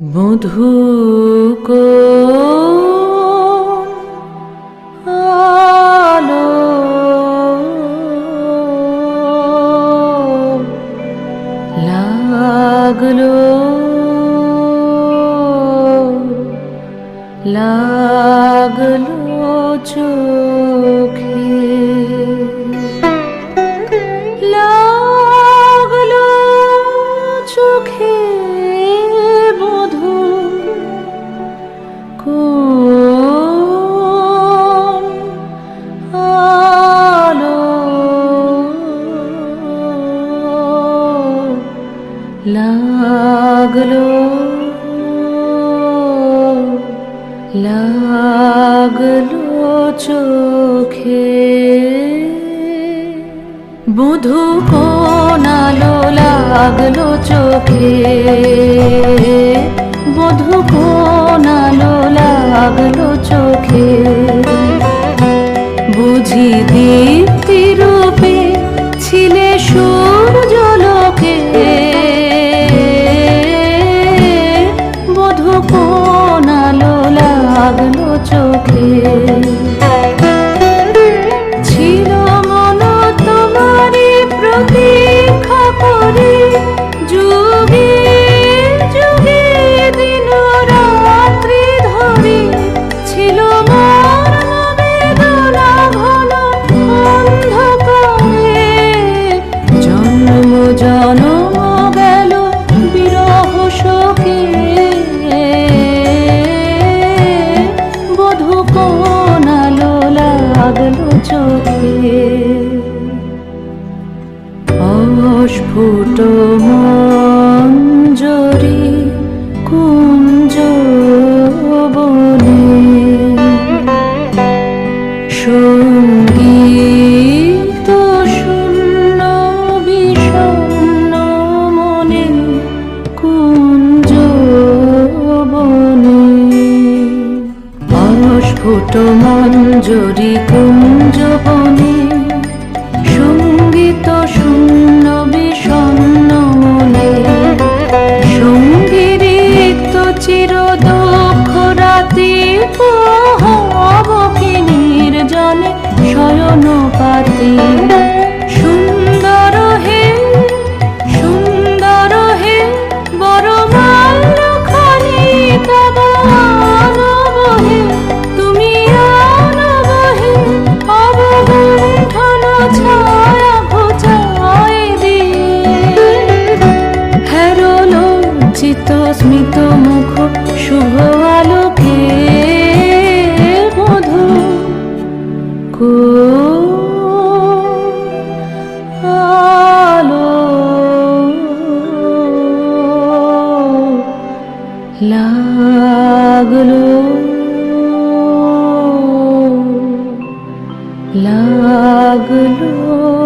মধু আলো? লাগল লাগল চোখে। লাগল লাগল চোখে। বুধু কোন আলো লাগল চোখে। বধু কোন আলো লাগল চোখে। বুঝি দীপ্তি চোখে ছিল মন তোমারই প্রতীক্ষা করে। অস্ফুট অস্ফুট মঞ্জুরি কুঞ্জ চিত স্মিত মুখ শুভ আলোকে মধু। কো লাগল। লাগল।